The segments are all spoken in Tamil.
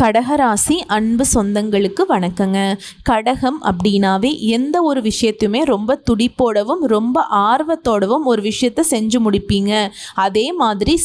கடகராசி அன்பு சொந்தங்களுக்கு வணக்கங்க. கடகம் அப்படின்னாவே எந்த ஒரு விஷயத்தையுமே ரொம்ப துடிப்போடவும் ரொம்ப ஆர்வத்தோடவும் ஒரு விஷயத்த செஞ்சு முடிப்பீங்க. அதே மாதிரி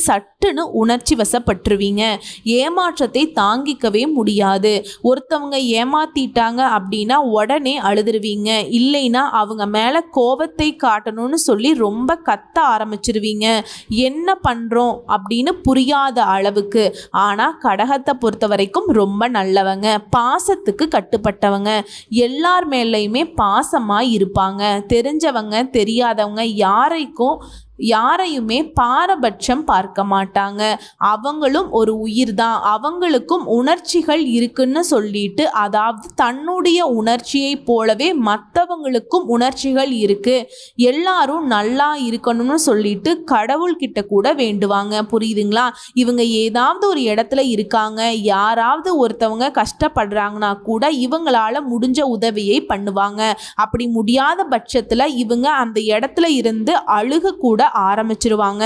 சட்டுன்னு உணர்ச்சி வசப்பட்டுருவீங்க. ஏமாற்றத்தை தாங்கிக்கவே முடியாது. ஒருத்தவங்க ஏமாத்திட்டாங்க அப்படின்னா உடனே அழுதுருவீங்க. இல்லைன்னா அவங்க மேலே கோபத்தை காட்டணும்னு சொல்லி ரொம்ப கத்த ஆரம்பிச்சிருவீங்க. என்ன பண்ணுறோம் அப்படின்னு புரியாத அளவுக்கு. ஆனால் கடகத்தை பொறுத்த வரைக்கும் ரொம்ப நல்லவங்க. பாசத்துக்கு கட்டுப்பட்டவங்க. எல்லார் மேலேயுமே பாசமாக இருப்பாங்க. தெரிஞ்சவங்க தெரியாதவங்க யாரைக்கும் யாரையுமே பாரபட்சம் பார்க்க மாட்டாங்க. அவங்களும் ஒரு உயிர் தான் அவங்களுக்கும் உணர்ச்சிகள் இருக்குன்னு சொல்லிட்டு அதாவது தன்னுடைய உணர்ச்சியை போலவே மற்றவங்களுக்கும் உணர்ச்சிகள் இருக்கு. எல்லாரும் நல்லா இருக்கணும்னு சொல்லிட்டு கடவுள்கிட்ட கூட வேண்டுவாங்க. புரியுதுங்களா? இவங்க ஏதாவது ஒரு இடத்துல இருக்காங்க. யாராவது ஒருத்தவங்க கஷ்டப்படுறாங்கன்னா கூட இவங்களால முடிஞ்ச உதவியை பண்ணுவாங்க. அப்படி முடியாத பட்சத்தில் இவங்க அந்த இடத்துல இருந்து அழுக கூட ஆரம்பிச்சிருவாங்க.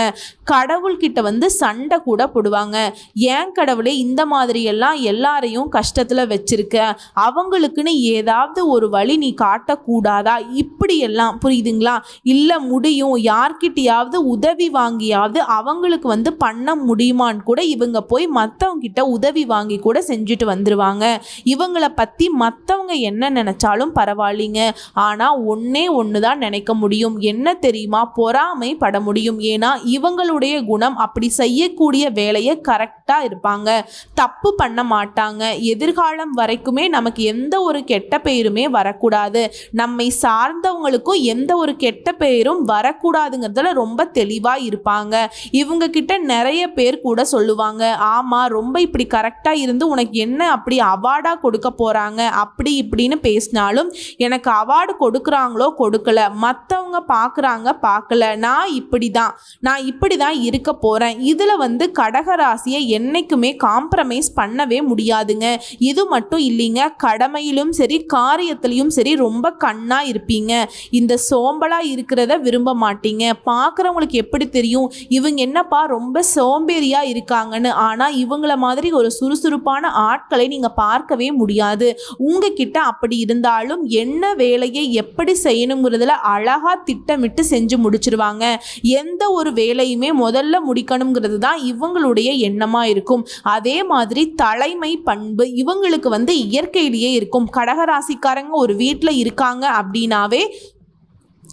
கடவுள்கிட்ட வந்து சண்டை கூட போடுவாங்க. ஏன் கடவுளே இந்த மாதிரியெல்லாம் எல்லாரையும் கஷ்டத்தில் வச்சிருக்க? அவங்களுக்குன்னு ஏதாவது ஒரு வழி நீ காட்டக்கூடாதா? இப்படியெல்லாம் புரியுதுங்களா? இல்லை முடியும். யார்கிட்டயாவது உதவி வாங்கியாவது அவங்களுக்கு வந்து பண்ண முடியுமான்னு கூட இவங்க போய் மற்றவங்க கிட்ட உதவி வாங்கி கூட செஞ்சுட்டு வந்துருவாங்க. இவங்களை பற்றி மற்றவங்க என்ன நினச்சாலும் பரவாயில்லைங்க. ஆனால் ஒன்றே ஒன்று தான் நினைக்க முடியும். என்ன தெரியுமா? பொறாமை பட முடியும். ஏன்னா இவங்களுடைய குணம் அப்படி செய்யக்கூடிய வேலையை கரெக்டாக இருப்பாங்க. தப்பு பண்ண மாட்டாங்க. எதிர்காலம் வரைக்குமே நமக்கு எந்த ஒரு கெட்ட பெயருமே வரக்கூடாது. நம்மை சார்ந்தவங்களுக்கும் எந்த ஒரு கெட்ட பெயரும் வரக்கூடாதுங்கிறதுல ரொம்ப தெளிவாக இருப்பாங்க. இவங்க கிட்ட நிறைய பேர் கூட சொல்லுவாங்க ஆமாம் ரொம்ப இப்படி கரெக்டாக இருந்து உனக்கு என்ன அப்படி அவார்டாக கொடுக்க போகிறாங்க அப்படி இப்படின்னு பேசினாலும் எனக்கு அவார்டு கொடுக்குறாங்களோ கொடுக்கல. மற்றவங்க பார்க்குறாங்க பார்க்கல நான் இப்படி தான் நான் இப்படி தான் இருக்க போகிறேன் இதில் வந்து கடகராசியை என்றைக்குமே காம்ப்ரமைஸ் பண்ணவே முடியாதுங்க. இது மட்டும் இல்லைங்க. கடமையிலும் சரி காரியத்திலையும் சரி ரொம்ப கண்ணாக இருப்பீங்க. இந்த சோம்பலாக இருக்கிறத விரும்ப மாட்டீங்க. பார்க்குறவங்களுக்கு எப்படி தெரியும்? இவங்க என்னப்பா ரொம்ப சோம்பேறியாக இருக்காங்கன்னு. ஆனால் இவங்கள மாதிரி ஒரு சுறுசுறுப்பான ஆட்களை நீங்கள் பார்க்கவே முடியாது. உங்ககிட்ட அப்படி இருந்தாலும் என்ன வேலையை எப்படி செய்யணுங்கிறதுல அழகாக திட்டமிட்டு செஞ்சு முடிச்சிருவாங்க. எந்த ஒரு வேலையுமே முதல்ல முடிக்கணுங்கிறது தான் இவங்களுடைய எண்ணமாக இருக்கும். அதே மாதிரி தலைமை பண்பு இவங்களுக்கு வந்து இயற்கையிலேயே இருக்கும். கடகராசிக்காரங்க ஒரு வீட்டில் இருக்காங்க அப்படின்னாவே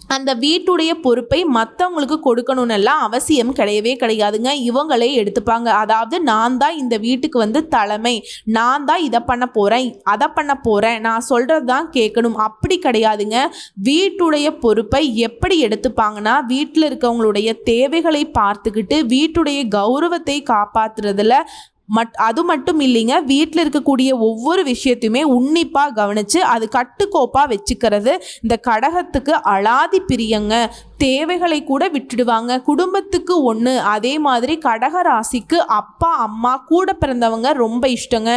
அந்த வீட்டுடைய பொறுப்பை மற்றவங்களுக்கு கொடுக்கணுன்னெல்லாம் அவசியம் கிடையவே கிடையாதுங்க. இவங்களே எடுத்துப்பாங்க. அதாவது நான் தான் இந்த வீட்டுக்கு வந்து தலைமை. நான் தான் இதை பண்ண போகிறேன் அதை பண்ண போகிறேன் நான் சொல்கிறது தான் கேட்கணும். அப்படி கிடையாதுங்க. வீட்டுடைய பொறுப்பை எப்படி எடுத்துப்பாங்கன்னா வீட்டில் இருக்கவங்களுடைய தேவைகளை பார்த்துக்கிட்டு வீட்டுடைய கௌரவத்தை காப்பாற்றுறதுல மட் அது மட்டும் இல்லைங்க வீட்டில் இருக்கக்கூடிய ஒவ்வொரு விஷயத்தையுமே உன்னிப்பாக கவனித்து அது கட்டுக்கோப்பாக வச்சுக்கிறது இந்த கடகத்துக்கு அலாதி பிரியங்க. தேவைகளை கூட விட்டுடுவாங்க. குடும்பத்துக்கு ஒன்று அதே மாதிரி கடக ராசிக்கு அப்பா அம்மா கூட பிறந்தவங்க ரொம்ப இஷ்டங்க.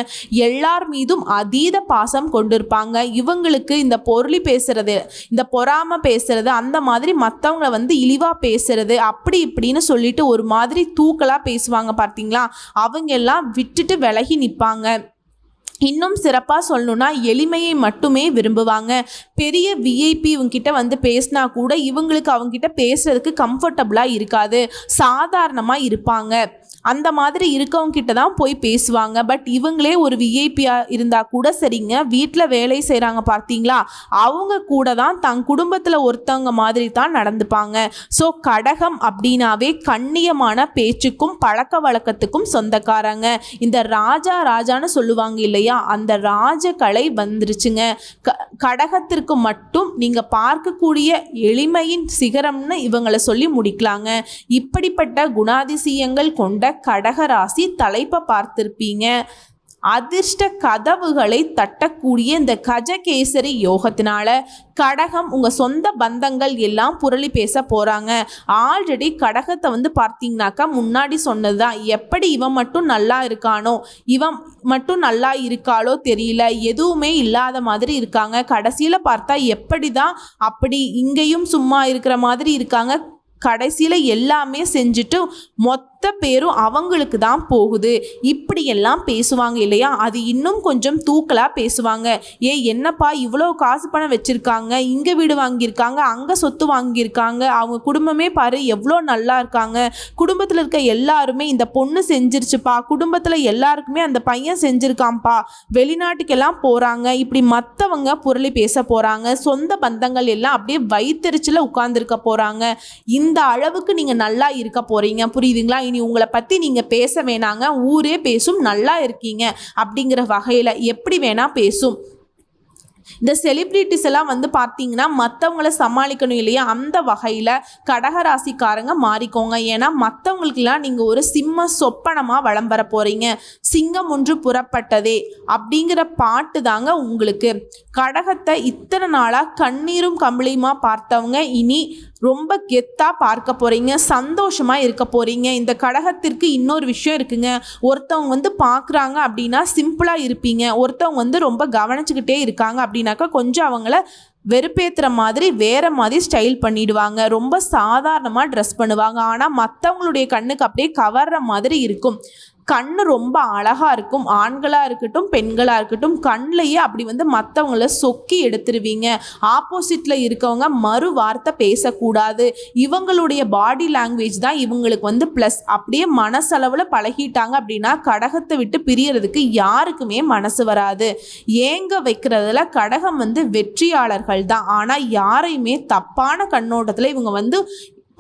எல்லார் மீதும் அதீத பாசம் கொண்டிருப்பாங்க. இவங்களுக்கு இந்த பொருளி பேசுறது இந்த பொறாம பேசுறது அந்த மாதிரி மற்றவங்கள வந்து இழிவாக பேசுறது அப்படி இப்படின்னு சொல்லிட்டு ஒரு மாதிரி தூக்கலாக பேசுவாங்க பார்த்தீங்களா? அவங்க எல்லாம் விட்டுட்டு விலகி நிற்பாங்க இன்னும் சிறப்பாக சொல்லணும்னா எளிமையை மட்டுமே விரும்புவாங்க. பெரிய விஐபி இவங்ககிட்ட வந்து பேசினா கூட இவங்களுக்கு அவங்ககிட்ட பேசுறதுக்கு கம்ஃபர்டபுளாக இருக்காது. சாதாரணமாக இருப்பாங்க. அந்த மாதிரி இருக்கவங்க கிட்ட தான் போய் பேசுவாங்க. பட் இவங்களே ஒரு விஐபியாக இருந்தால் கூட சரிங்க. வீட்டில் வேலை செய்கிறாங்க பார்த்தீங்களா? அவங்க கூட தான் தன் குடும்பத்தில் ஒருத்தவங்க மாதிரி தான் நடந்துப்பாங்க. ஸோ கடகம் அப்படின்னாவே கண்ணியமான பேச்சுக்கும் பழக்க வழக்கத்துக்கும் சொந்தக்காரங்க. இந்த ராஜா ராஜான்னு சொல்லுவாங்க இல்லையா? அந்த ராஜ கலை வந்துருச்சுங்க. க கடகத்திற்கு மட்டும் நீங்கள் பார்க்கக்கூடிய எளிமையின் சிகரம்னு இவங்களை சொல்லி முடிக்கலாங்க. இப்படிப்பட்ட குணாதிசயங்கள் கொண்ட கடகராசி தலைப்பை பார்த்துருப்பீங்க. அதிர்ஷ்ட கதவுகளை தட்டக்கூடிய இந்த கஜகேசரி யோகத்தினால கடகம் உங்கள் சொந்த பந்தங்கள் எல்லாம் புரளி பேச போகிறாங்க ஆல்ரெடி கடகத்தை வந்து பார்த்தீங்கனாக்கா முன்னாடி சொன்னது தான் எப்படி இவன் மட்டும் நல்லா இருக்கானோ இவன் மட்டும் நல்லா இருக்காளோ தெரியல. எதுவுமே இல்லாத மாதிரி இருக்காங்க. கடைசியில் பார்த்தா எப்படி தான் அப்படி இங்கேயும் சும்மா இருக்கிற மாதிரி இருக்காங்க. கடைசியில் எல்லாமே செஞ்சுட்டு மொத்த பேரும் அவங்களுக்கு தான் போகுது. இப்படியெல்லாம் பேசுவாங்க இல்லையா? அது இன்னும் கொஞ்சம் தூக்கலாக பேசுவாங்க. ஏ என்னப்பா இவ்வளோ காசு பணம் வச்சுருக்காங்க? இங்கே வீடு வாங்கியிருக்காங்க அங்கே சொத்து வாங்கியிருக்காங்க. அவங்க குடும்பமே பாரு எவ்வளோ நல்லா இருக்காங்க. குடும்பத்தில் இருக்க எல்லாருமே இந்த பொண்ணு செஞ்சிருச்சுப்பா. குடும்பத்தில் எல்லாருக்குமே அந்த பையன் செஞ்சுருக்கான்ப்பா. வெளிநாட்டுக்கெல்லாம் போகிறாங்க இப்படி மற்றவங்க புரளி பேச போகிறாங்க சொந்த பந்தங்கள் எல்லாம் அப்படியே வயிற்றுச்சில் உட்காந்துருக்க போகிறாங்க இந்த இந்த அளவுக்கு நீங்கள் நல்லா இருக்க போகிறீங்க புரியுதுங்களா? இனி உங்களை பற்றி நீங்கள் பேச வேணாங்க. ஊரே பேசும் நல்லா இருக்கீங்க அப்படிங்கிற வகையில் எப்படி வேணால் பேசும். இந்த செலிப்ரிட்டிஸ் எல்லாம் வந்து பார்த்தீங்கன்னா மற்றவங்கள சமாளிக்கணும் இல்லையா? அந்த வகையில் கடகராசிக்காரங்க மாறிக்கோங்க. ஏன்னா மற்றவங்களுக்கெல்லாம் நீங்கள் ஒரு சிம்ம சொப்பனமாக வளம் போகிறீங்க சிங்கம் ஒன்று புறப்பட்டதே அப்படிங்கிற பாட்டு தாங்க உங்களுக்கு. கடகத்தை இத்தனை நாளாக கண்ணீரும் கம்பளியுமா பார்த்தவங்க. இனி ரொம்ப கெத்தாக பார்க்க போகிறீங்க சந்தோஷமாக இருக்க போகிறீங்க இந்த கடகத்திற்கு இன்னொரு விஷயம் இருக்குங்க. ஒருத்தவங்க வந்து பார்க்குறாங்க அப்படின்னா சிம்பிளாக இருப்பீங்க. ஒருத்தவங்க வந்து ரொம்ப கவனிச்சுக்கிட்டே இருக்காங்க அப்படின்னாக்கா கொஞ்சம் அவங்கள வெறுப்பேற்றுற மாதிரி வேறு மாதிரி ஸ்டைல் பண்ணிடுவாங்க. ரொம்ப சாதாரணமாக ட்ரெஸ் பண்ணுவாங்க. ஆனால் மற்றவங்களுடைய கண்ணுக்கு அப்படியே கவர்ற மாதிரி இருக்கும். கண் ரொம்ப அழகாக இருக்கும். ஆண்களாக இருக்கட்டும் பெண்களாக இருக்கட்டும் கண்ணிலேயே அப்படி வந்து மற்றவங்கள சொக்கி எடுத்துருவீங்க. ஆப்போசிட்டில் இருக்கவங்க மறு வார்த்தை பேசக்கூடாது. இவங்களுடைய பாடி லாங்குவேஜ் தான் இவங்களுக்கு வந்து ப்ளஸ் அப்படியே மனசளவில் பழகிட்டாங்க அப்படின்னா கடகத்தை விட்டு பிரியறதுக்கு யாருக்குமே மனசு வராது. ஏங்க வைக்கிறதுல கடகம் வந்து வெற்றியாளர்கள் தான். ஆனால் யாரையுமே தப்பான கண்ணோட்டத்தில் இவங்க வந்து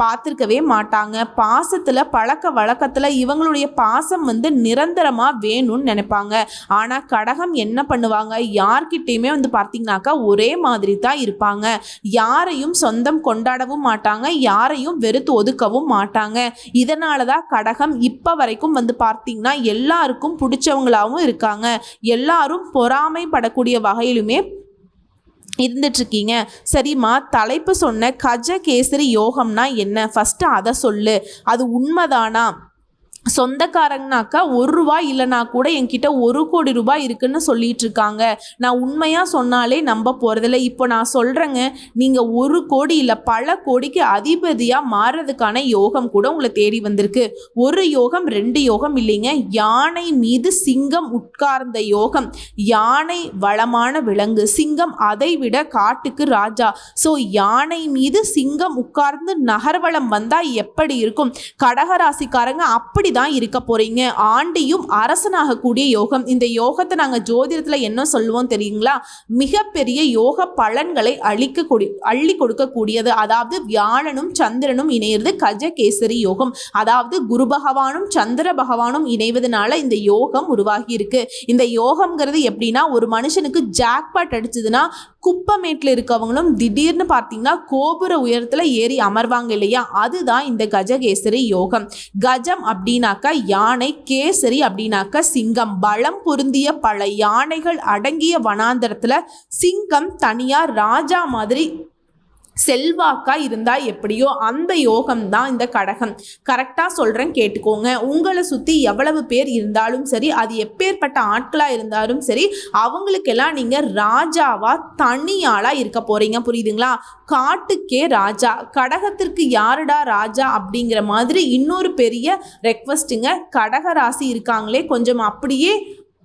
பார்த்துருக்கவே மாட்டாங்க. பாசத்தில் பழக்க வழக்கத்தில் இவங்களுடைய பாசம் வந்து நிரந்தரமாக வேணும்னு நினைப்பாங்க. ஆனால் கடகம் என்ன பண்ணுவாங்க? யார்கிட்டேயுமே வந்து பார்த்தீங்கன்னாக்கா ஒரே மாதிரி தான் இருப்பாங்க. யாரையும் சொந்தம் கொண்டாடவும் மாட்டாங்க. யாரையும் வெறுத்து ஒதுக்கவும் மாட்டாங்க. இதனால தான் கடகம் இப்போ வரைக்கும் வந்து பார்த்தீங்கன்னா எல்லாருக்கும் பிடிச்சவங்களாகவும் இருக்காங்க. எல்லாரும் பொறாமைப்படக்கூடிய வகையிலுமே இருந்துட்டுருக்கீங்க. சரிம்மா தலைப்பு சொன்ன கஜ கேசரி யோகம்னா என்ன? ஃபஸ்ட்டு அதை சொல்லு. அது உண்மைதானா? சொந்தக்காரங்கனாக்கா ஒரு ரூபா இல்லைனா கூட என்கிட்ட ஒரு கோடி ரூபாய் இருக்குன்னு சொல்லிட்டு இருக்காங்க நான் உண்மையாக சொன்னாலே நம்ப போகிறதில்ல இப்போ நான் சொல்கிறேங்க நீங்கள் ஒரு கோடி இல்லை பல கோடிக்கு அதிபதியாக மாறுறதுக்கான யோகம் கூட உங்களை தேடி வந்திருக்கு. ஒரு யோகம் ரெண்டு யோகம் இல்லைங்க. யானை மீது சிங்கம் உட்கார்ந்த யோகம். யானை வளமான விலங்கு. சிங்கம் அதை விட காட்டுக்கு ராஜா. ஸோ யானை மீது சிங்கம் உட்கார்ந்து நகர்வலம் வந்தால் எப்படி இருக்கும்? கடகராசிக்காரங்க அப்படி தான் இருக்க போறீங்க. ஆண்டியும் அரசனாகக்கூடிய யோகம். இந்த யோகத்தை நாங்கள் ஜோதிடத்தில் என்ன சொல்லுவோம் தெரியுங்களா? மிகப்பெரிய யோக பலன்களை அளிக்கக்கூடிய அள்ளி கொடுக்கக்கூடியது. அதாவது வியாழனும் சந்திரனும் இணையிறது கஜகேசரி யோகம். அதாவது குரு பகவானும் சந்திர பகவானும் இணைவதனால இந்த யோகம் உருவாகி இருக்கு. இந்த யோகம்ங்கிறது எப்படின்னா ஒரு மனுஷனுக்கு ஜாக்பாட் அடிச்சதுன்னா குப்பமேட்டில் இருக்கவங்களும் திடீர்னு பார்த்தீங்கன்னா கோபுர உயரத்தில் ஏறி அமர்வாங்க இல்லையா? அதுதான் இந்த கஜகேசரி யோகம். கஜம் அப்படின்னாக்கா யானை கேசரி அப்படின்னாக்கா சிங்கம். பலம் பொருந்திய பல யானைகள் அடங்கிய வனாந்தரத்தில் சிங்கம் தனியாக ராஜா மாதிரி செல்வாக்கா இருந்தா எப்படியோ அந்த யோகம் தான் இந்த கடகம். கரெக்டாக சொல்கிறேன் கேட்டுக்கோங்க. உங்களை சுற்றி எவ்வளவு பேர் இருந்தாலும் சரி அது எப்பேற்பட்ட ஆட்களாக இருந்தாலும் சரி அவங்களுக்கெல்லாம் நீங்கள் ராஜாவா தனியாளாக இருக்க போகிறீங்க புரியுதுங்களா? காட்டுக்கே ராஜா. கடகத்திற்கு யாருடா ராஜா அப்படிங்கிற மாதிரி இன்னொரு பெரிய ரெக்வஸ்ட்டுங்க கடக ராசி இருக்காங்களே கொஞ்சம் அப்படியே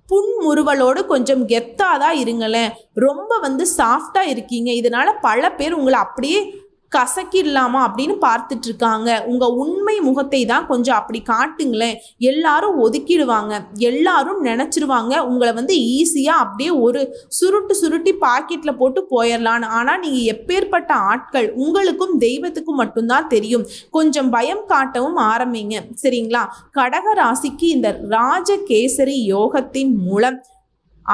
புன்முறுவலோடு கொஞ்சம் கெத்தாக தான் இருங்களேன். ரொம்ப வந்து சாஃப்டாக இருக்கீங்க. இதனால் பல பேர் உங்களை அப்படியே கசக்கிடலாமா அப்படின்னு பார்த்துட்டு இருக்காங்க உங்கள் உண்மை முகத்தை தான் கொஞ்சம் அப்படி காட்டுங்களேன். எல்லாரும் ஒதுக்கிடுவாங்க. எல்லாரும் நினச்சிருவாங்க. உங்களை வந்து ஈஸியாக அப்படியே ஒரு சுருட்டு சுருட்டி பாக்கெட்டில் போட்டு போயிடலான்னு ஆனால் நீங்கள் எப்பேற்பட்ட ஆட்கள் உங்களுக்கும் தெய்வத்துக்கும் மட்டும்தான் தெரியும். கொஞ்சம் பயம் காட்டவும் ஆரம்பிங்க. சரிங்களா? கடக ராசிக்கு இந்த ராஜகேசரி யோகத்தின் மூலம்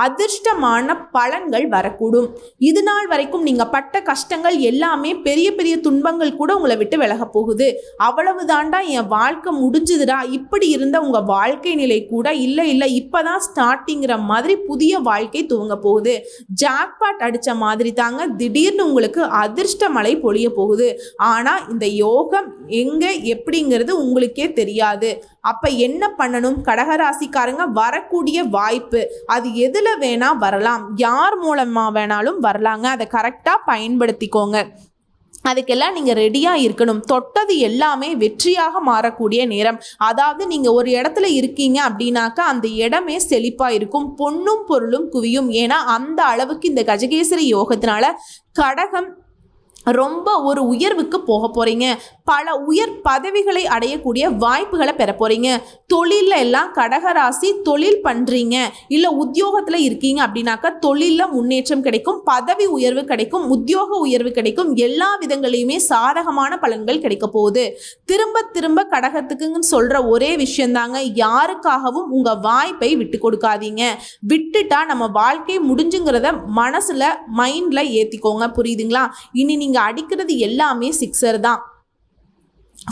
அதிர்ஷ்டமான பலன்கள் வரக்கூடும். இது நாள் வரைக்கும் நீங்கள் பட்ட கஷ்டங்கள் எல்லாமே பெரிய பெரிய துன்பங்கள் கூட உங்களை விட்டு விலக போகுது. அவ்வளவு தாண்டா என் வாழ்க்கை முடிஞ்சுதுடா. இப்படி இருந்த உங்கள் வாழ்க்கை நிலை கூட இல்லை இல்லை. இப்போ தான் ஸ்டார்டிங்கிற மாதிரி புதிய வாழ்க்கை துவங்க போகுது. ஜாக்பாட் அடித்த மாதிரி தாங்க திடீர்னு உங்களுக்கு அதிர்ஷ்ட மழை பொழிய போகுது. ஆனால் இந்த யோகம் எங்கே எப்படிங்கிறது உங்களுக்கே தெரியாது. அப்போ என்ன பண்ணணும்? கடகராசிக்காரங்க வரக்கூடிய வாய்ப்பு. அது எதில் வேணால் வரலாம். யார் மூலமாக வேணாலும் வரலாங்க. அதை கரெக்டாக பயன்படுத்திக்கோங்க. அதுக்கெல்லாம் நீங்கள் ரெடியாக இருக்கணும். தொட்டது எல்லாமே வெற்றியாக மாறக்கூடிய நேரம். அதாவது நீங்கள் ஒரு இடத்துல இருக்கீங்க அப்படின்னாக்கா அந்த இடமே செழிப்பாக இருக்கும். பொன்னும் பொருளும் குவியும். ஏன்னா அந்த அளவுக்கு இந்த கஜகேசரி யோகத்தினால கடகம் ரொம்ப ஒரு உயர்வுக்கு போக போகிறீங்க பல உயர் பதவிகளை அடையக்கூடிய வாய்ப்புகளை பெற போகிறீங்க தொழிலில் எல்லாம் கடகராசி தொழில் பண்ணுறீங்க இல்லை உத்தியோகத்தில் இருக்கீங்க அப்படின்னாக்கா தொழிலில் முன்னேற்றம் கிடைக்கும் பதவி உயர்வு கிடைக்கும் உத்தியோக உயர்வு கிடைக்கும். எல்லா விதங்களையுமே சாதகமான பலன்கள் கிடைக்க போகுது. திரும்ப திரும்ப கடகத்துக்குன்னு சொல்கிற ஒரே விஷயந்தாங்க யாருக்காகவும் உங்கள் வாய்ப்பை விட்டு கொடுக்காதீங்க. விட்டுட்டா நம்ம வாழ்க்கை முடிஞ்சுங்கிறத மனசில் மைண்டில் ஏற்றிக்கோங்க புரியுதுங்களா? இனி நீங்கள் அடிக்கிறது எல்லாமே சிக்ஸர் தான்.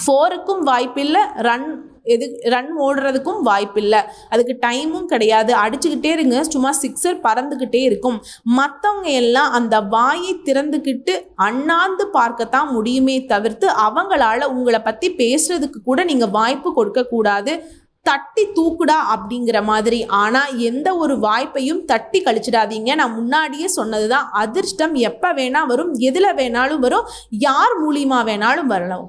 ஃபோருக்கும் வாய்ப்பில்லை ரன் எது ரன் ஓடுறதுக்கும் வாய்ப்பில்லை. அதுக்கு டைமும் கிடையாது. அடிச்சுக்கிட்டே இருங்க சும்மா சிக்ஸர் பறந்துக்கிட்டே இருக்கும். மற்றவங்க எல்லாம் அந்த வாயை திறந்துக்கிட்டு அண்ணாந்து பார்க்கத்தான் முடியுமே தவிர்த்து அவங்களால உங்களை பற்றி பேசுறதுக்கு கூட நீங்கள் வாய்ப்பு கொடுக்கக்கூடாது. தட்டி தூக்குடா அப்படிங்கிற மாதிரி. ஆனால் எந்த ஒரு வாய்ப்பையும் தட்டி கழிச்சிடாதீங்க. நான் முன்னாடியே சொன்னது தான் அதிர்ஷ்டம் எப்போ வேணால் வரும் எதில் வேணாலும் வரும் யார் மூலியமாக வேணாலும் வரலாம்.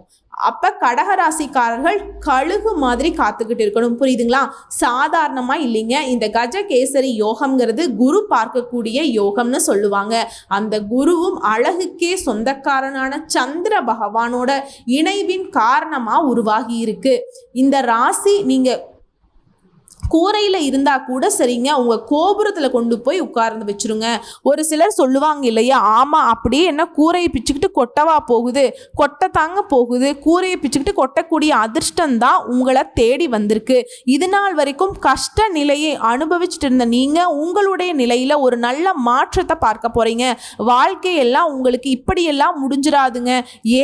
அப்போ கடகராசிக்காரர்கள் கழுகு மாதிரி காத்துக்கிட்டு இருக்கணும். புரியுதுங்களா? சாதாரணமாக இல்லைங்க. இந்த கஜ கேசரி யோகம்ங்கிறது குரு பார்க்கக்கூடிய யோகம்னு சொல்லுவாங்க. அந்த குருவும் அழகுக்கே சொந்தக்காரனான சந்திர பகவானோட இணைவின் காரணமாக உருவாகி இருக்கு. இந்த ராசி நீங்கள் கூரையில் இருந்தால் கூட சரிங்க உங்கள் கோபுரத்தில் கொண்டு போய் உட்கார்ந்து வச்சிருங்க. ஒரு சிலர் சொல்லுவாங்க இல்லையா ஆமாம் அப்படியே என்ன கூரையை பிச்சுக்கிட்டு கொட்டவா போகுது கொட்டை தாங்க போகுது கூரையை பிச்சுக்கிட்டு கொட்டக்கூடிய அதிர்ஷ்டம் தான் உங்களை தேடி வந்திருக்கு. இது நாள் வரைக்கும் கஷ்ட நிலையை அனுபவிச்சுட்டு இருந்த நீங்கள் உங்களுடைய நிலையில் ஒரு நல்ல மாற்றத்தை பார்க்க போகிறீங்க வாழ்க்கையெல்லாம் உங்களுக்கு இப்படியெல்லாம் முடிஞ்சிடாதுங்க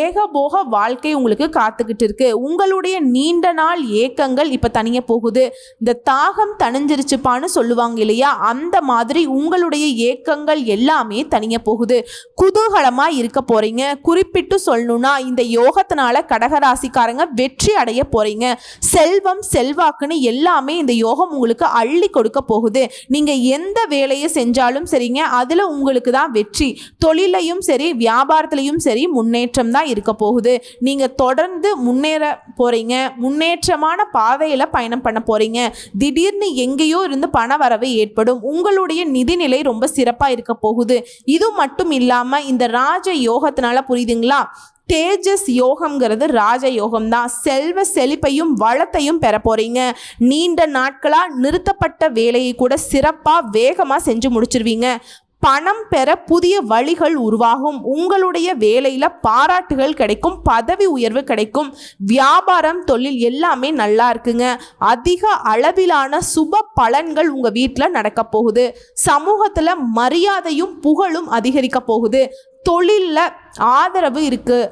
ஏகபோக வாழ்க்கை உங்களுக்கு காத்துக்கிட்டு இருக்கு. உங்களுடைய நீண்ட நாள் ஏக்கங்கள் இப்போ தனிய போகுது. இந்த தாகம் தணிஞ்சிருச்சுப்பான்னு சொல்லுவாங்க இல்லையா? அந்த மாதிரி உங்களுடைய ஏக்கங்கள் எல்லாமே தனிய போகுது. குதூகலமா இருக்க போறீங்க. குறிப்பிட்டு சொல்லணும்னா இந்த யோகத்தினால கடகராசிக்காரங்க வெற்றி அடைய போறீங்க. செல்வம் செல்வாக்குன்னு எல்லாமே இந்த யோகம் உங்களுக்கு அள்ளி கொடுக்க போகுது. நீங்க எந்த வேலையை செஞ்சாலும் சரிங்க அதுல உங்களுக்கு தான் வெற்றி. தொழிலையும் சரி வியாபாரத்திலையும் சரி முன்னேற்றம் தான் இருக்க போகுது. நீங்க தொடர்ந்து முன்னேற போறீங்க. முன்னேற்றமான பாதையில பயணம் பண்ண போறீங்க. திடீர்னு எங்கேயோ இருந்து பண வரவு ஏற்படும். உங்களுடைய நிதிநிலை ரொம்ப சிறப்பாக இருக்க போகுது. இது மட்டும் இல்லாமல் இந்த ராஜ யோகத்தினால புரியுதுங்களா? தேஜஸ் யோகம்ங்கிறது ராஜ யோகம் தான் செல்வ செழிப்பையும் வளத்தையும் பெற போறீங்க. நீண்ட நாட்களாக நிறுத்தப்பட்ட வேலையை கூட சிறப்பாக வேகமாக செஞ்சு முடிச்சிருவீங்க. பணம் பெற புதிய வழிகள் உருவாகும். உங்களுடைய வேலையில் பாராட்டுகள் கிடைக்கும் பதவி உயர்வு கிடைக்கும். வியாபாரம் தொழில் எல்லாமே நல்லா இருக்குங்க. அதிக அளவிலான சுப பலன்கள் உங்கள் வீட்டில் நடக்க போகுது. சமூகத்தில் மரியாதையும் புகழும் அதிகரிக்க போகுது. தொழிலில் ஆதரவு இருக்குது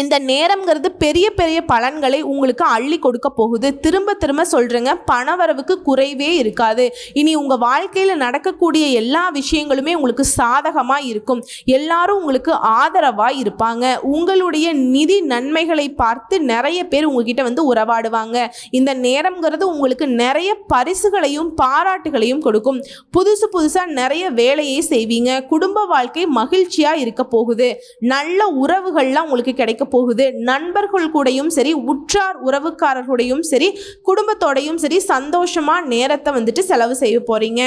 இந்த நேரம்ங்கிறது பெரிய பெரிய பலன்களை உங்களுக்கு அள்ளி கொடுக்க போகுது. திரும்ப திரும்ப சொல்கிறேங்க பணவரவுக்கு குறைவே இருக்காது. இனி உங்கள் வாழ்க்கையில் நடக்கக்கூடிய எல்லா விஷயங்களுமே உங்களுக்கு சாதகமாக இருக்கும். எல்லாரும் உங்களுக்கு ஆதரவாக இருப்பாங்க. உங்களுடைய நிதி நன்மைகளை பார்த்து நிறைய பேர் உங்ககிட்ட வந்து உறவாடுவாங்க. இந்த நேரம்ங்கிறது உங்களுக்கு நிறைய பரிசுகளையும் பாராட்டுகளையும் கொடுக்கும். புதுசு புதுசாக நிறைய வேலையை செய்வீங்க. குடும்ப வாழ்க்கை மகிழ்ச்சியாக இருக்க போகுது. நல்ல உறவுகள்லாம் உங்களுக்கு கிடைக்க போகுது நண்பர்கள் கூடயும் சரி உற்றார் உறவுக்காரர்களுடையும் சரி குடும்பத்தோடையும் சரி சந்தோஷமா நேரத்தை வந்துட்டு செலவு செய்ய போறீங்க.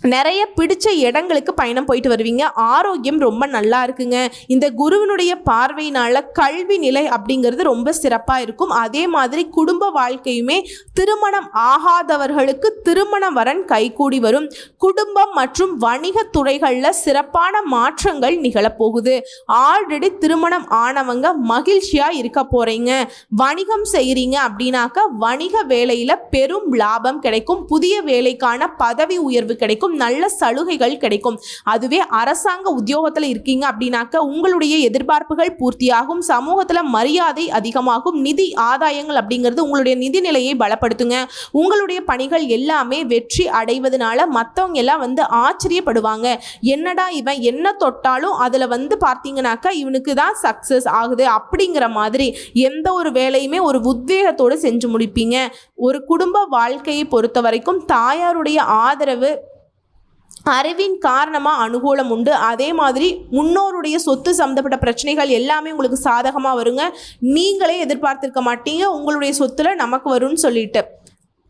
நிறைய பிடிச்ச இடங்களுக்கு பயணம் போயிட்டு வருவீங்க. ஆரோக்கியம் ரொம்ப நல்லா இருக்குங்க. இந்த குருவினுடைய பார்வையினால கல்வி நிலை அப்படிங்கிறது ரொம்ப சிறப்பாக இருக்கும். அதே மாதிரி குடும்ப வாழ்க்கையுமே திருமணம் ஆகாதவர்களுக்கு திருமண வரன் கைகூடி வரும். குடும்பம் மற்றும் வணிக துறைகளில் சிறப்பான மாற்றங்கள் நிகழப்போகுது. ஆல்ரெடி திருமணம் ஆனவங்க மகிழ்ச்சியாக இருக்க போகிறீங்க வணிகம் செய்கிறீங்க அப்படின்னாக்க வணிக வேலையில் பெரும் லாபம் கிடைக்கும். புதிய வேலைக்கான பதவி உயர்வு கிடைக்கும். நல்ல சலுகைகள் கிடைக்கும். அதுவே அரசாங்க உத்தியோகத்தில் இருக்கீங்க அப்படின்னாக்க உங்களுடைய எதிர்பார்ப்புகள் பூர்த்தியாகும். சமூகத்தில் மரியாதை அதிகமாகும். நிதி ஆதாயங்கள் அப்படிங்கிறது உங்களுடைய நிதி நிலையை பலப்படுத்துங்க. உங்களுடைய பணிகள் எல்லாமே வெற்றி அடைவதனால மற்றவங்க எல்லாம் வந்து ஆச்சரியப்படுவாங்க. என்னடா இவன் என்ன தொட்டாலும் அதில் வந்து பார்த்தீங்கன்னாக்கா இவனுக்கு தான் சக்ஸஸ் ஆகுது அப்படிங்கிற மாதிரி எந்த ஒரு வேலையுமே ஒரு உத்வேகத்தோடு செஞ்சு முடிப்பீங்க. ஒரு குடும்ப வாழ்க்கையை பொறுத்த வரைக்கும் தாயாருடைய ஆதரவு அறிவின் காரணமாக அனுகூலம் உண்டு. அதே மாதிரி முன்னோருடைய சொத்து சம்மந்தப்பட்ட பிரச்சனைகள் எல்லாமே உங்களுக்கு சாதகமாக வருங்க. நீங்களே எதிர்பார்த்திருக்க மாட்டீங்க. உங்களுடைய சொத்துல நமக்கு வரும்னு சொல்லிட்டு.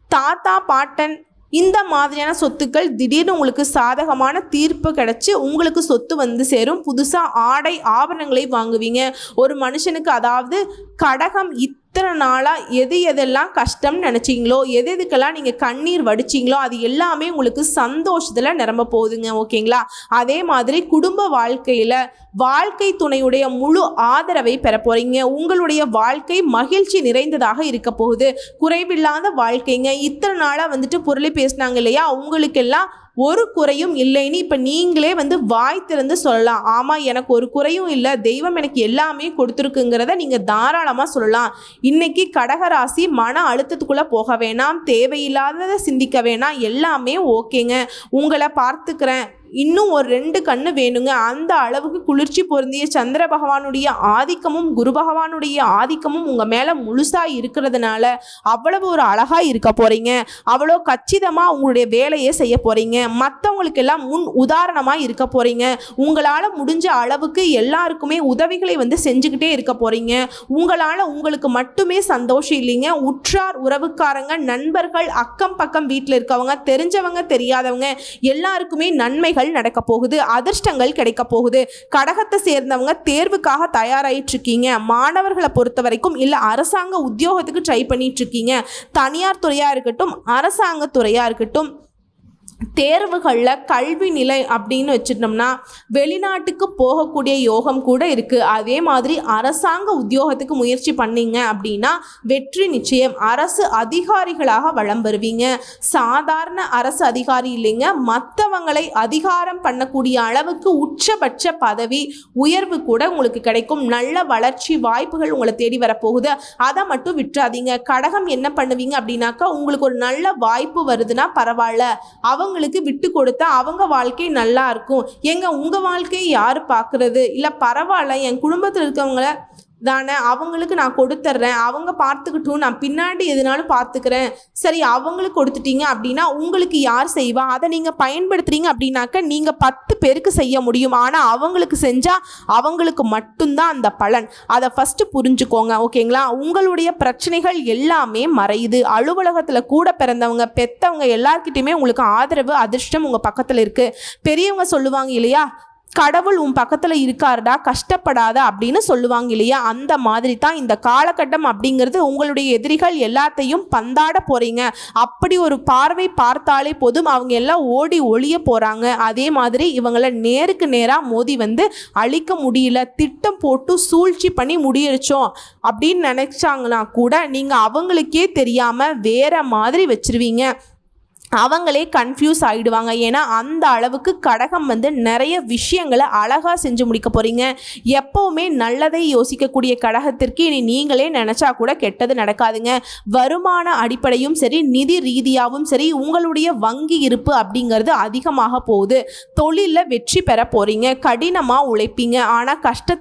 தாத்தா பாட்டன் இந்த மாதிரியான சொத்துக்கள் திடீர்னு உங்களுக்கு சாதகமான தீர்ப்பு கிடைச்சி உங்களுக்கு சொத்து வந்து சேரும். புதுசாக ஆடை ஆபரணங்களை வாங்குவீங்க. ஒரு மனுஷனுக்கு அதாவது கடகம் இத்தனை நாளாக எது எதெல்லாம் கஷ்டம்னு நினச்சிங்களோ எது எதுக்கெல்லாம் நீங்கள் கண்ணீர் வடிச்சிங்களோ அது எல்லாமே உங்களுக்கு சந்தோஷத்தில் நிரம்ப போகுதுங்க ஓகேங்களா? அதே மாதிரி குடும்ப வாழ்க்கையில் வாழ்க்கை துணையுடைய முழு ஆதரவை பெற போகிறீங்க உங்களுடைய வாழ்க்கை மகிழ்ச்சி நிறைந்ததாக இருக்க போகுது. குறைவில்லாத வாழ்க்கைங்க. இத்தனை நாளாக வந்துட்டு பொருளை பேசினாங்க இல்லையா? உங்களுக்கெல்லாம் ஒரு குறையும் இல்லைன்னு இப்போ நீங்களே வந்து வாய் திறந்து சொல்லலாம். ஆமாம் எனக்கு ஒரு குறையும் இல்லை. தெய்வம் எனக்கு எல்லாமே கொடுத்துருக்குங்கிறத நீங்கள் தாராளமாக சொல்லலாம். இன்னைக்கு கடகராசி மன அழுத்தத்துக்குள்ளே போக வேணாம். தேவையில்லாததை சிந்திக்க வேணாம். எல்லாமே ஓகேங்க. உங்களை பார்த்துக்கிறேன். இன்னும் ஒரு ரெண்டு கண்ணு வேணுங்க. அந்த அளவுக்கு குளிர்ச்சி பொருந்திய சந்திர பகவானுடைய ஆதிக்கமும் குரு பகவானுடைய ஆதிக்கமும் உங்கள் மேலே முழுசாக இருக்கிறதுனால அவ்வளவு ஒரு அழகாக இருக்க போகிறீங்க அவ்வளோ கச்சிதமாக உங்களுடைய வேலையை செய்ய போகிறீங்க மற்றவங்களுக்கெல்லாம் முன் உதாரணமாக இருக்க போகிறீங்க உங்களால் முடிஞ்ச அளவுக்கு எல்லாருக்குமே உதவிகளை வந்து செஞ்சுக்கிட்டே இருக்க போகிறீங்க உங்களால் உங்களுக்கு மட்டுமே சந்தோஷம் இல்லைங்க. உற்றார் உறவுக்காரங்க நண்பர்கள் அக்கம் பக்கம் வீட்டில் இருக்கவங்க தெரிஞ்சவங்க தெரியாதவங்க எல்லாருக்குமே நன்மைகள் நடக்க போகுது அதிர்ஷ்டங்கள் கிடைக்க போகுது. கடகத்தை சேர்ந்தவங்க தேர்வுக்காக தயாராகிட்டு இருக்கீங்க மாணவர்களை பொறுத்த வரைக்கும் இல்லை அரசாங்க உத்தியோகத்துக்கு ட்ரை பண்ணிட்டு இருக்கீங்க தனியார் துறையாக இருக்கட்டும் அரசாங்க துறையாக இருக்கட்டும் தேர்வுகளில் கல்வி நிலை அப்படின்னு வச்சுட்டோம்னா வெளிநாட்டுக்கு போகக்கூடிய யோகம் கூட இருக்குது அதே மாதிரி அரசாங்க உத்தியோகத்துக்கு முயற்சி பண்ணீங்க அப்படின்னா வெற்றி நிச்சயம். அரசு அதிகாரிகளாக வளம் வருவீங்க. சாதாரண அரசு அதிகாரி இல்லைங்க. மற்றவங்களை அதிகாரம் பண்ணக்கூடிய அளவுக்கு உச்சபட்ச பதவி உயர்வு கூட உங்களுக்கு கிடைக்கும். நல்ல வளர்ச்சி வாய்ப்புகள் உங்களை தேடி வரப்போகுது. அதை மட்டும் விட்டுறாதீங்க. கடகம் என்ன பண்ணுவீங்க அப்படின்னாக்கா உங்களுக்கு ஒரு நல்ல வாய்ப்பு வருதுன்னா பரவாயில்ல. அவங்க அவங்களுக்கு விட்டு கொடுத்தா அவங்க வாழ்க்கை நல்லா இருக்கும். எங்க உங்க வாழ்க்கையை யார் பார்க்கறது? இல்லை பரவாயில்ல என் குடும்பத்தில் இருக்கவங்கள தானே? அவங்களுக்கு நான் கொடுத்துட்றேன் அவங்க பார்த்துக்கிட்டும். நான் பின்னாடி எதுனாலும் பார்த்துக்கிறேன். சரி அவங்களுக்கு கொடுத்துட்டீங்க அப்படின்னா உங்களுக்கு யார் செய்வா? அதை நீங்கள் பயன்படுத்துறீங்க அப்படின்னாக்க நீங்கள் பத்து பேருக்கு செய்ய முடியும். ஆனால் அவங்களுக்கு செஞ்சால் அவங்களுக்கு மட்டும்தான் அந்த பலன். அதை ஃபஸ்ட்டு புரிஞ்சுக்கோங்க ஓகேங்களா? உங்களுடைய பிரச்சனைகள் எல்லாமே மறையுது. அலுவலகத்தில் கூட பிறந்தவங்க பெத்தவங்க எல்லார்கிட்டையுமே உங்களுக்கு ஆதரவு அதிர்ஷ்டம் உங்கள் பக்கத்தில் இருக்குது பெரியவங்க சொல்லுவாங்க இல்லையா? கடவுள் உன் பக்கத்தில் இருக்காருடா கஷ்டப்படாத அப்படின்னு சொல்லுவாங்க இல்லையா? அந்த மாதிரி தான் இந்த காலகட்டம் அப்படிங்கிறது உங்களுடைய எதிரிகள் எல்லாத்தையும் பந்தாட போகிறீங்க அப்படி ஒரு பார்வை பார்த்தாலே போதும். அவங்க எல்லாம் ஓடி ஒளிய போகிறாங்க அதே மாதிரி இவங்களை நேருக்கு நேராக மோதி வந்து அழிக்க முடியல திட்டம் போட்டு சூழ்ச்சி பண்ணி முடியடிச்சோம் அப்படின்னு நினச்சாங்கன்னா கூட நீங்கள் அவங்களுக்கே தெரியாமல் வேற மாதிரி வச்சிருவீங்க. அவங்களே கன்ஃபியூஸ் ஆகிடுவாங்க ஏன்னா அந்த அளவுக்கு கடகம் வந்து நிறைய விஷயங்களை அழகாக செஞ்சு முடிக்க போகிறீங்க எப்போவுமே நல்லதை யோசிக்கக்கூடிய கடகத்திற்கு இனி நீங்களே நினச்சா கூட கெட்டது நடக்காதுங்க. வருமான அடிப்படையும் சரி நிதி ரீதியாகவும் சரி உங்களுடைய வங்கி இருப்பு அப்படிங்கிறது அதிகமாக போகுது. தொழிலில் வெற்றி பெற போகிறீங்க கடினமாக உழைப்பீங்க. ஆனால் கஷ்டத்தை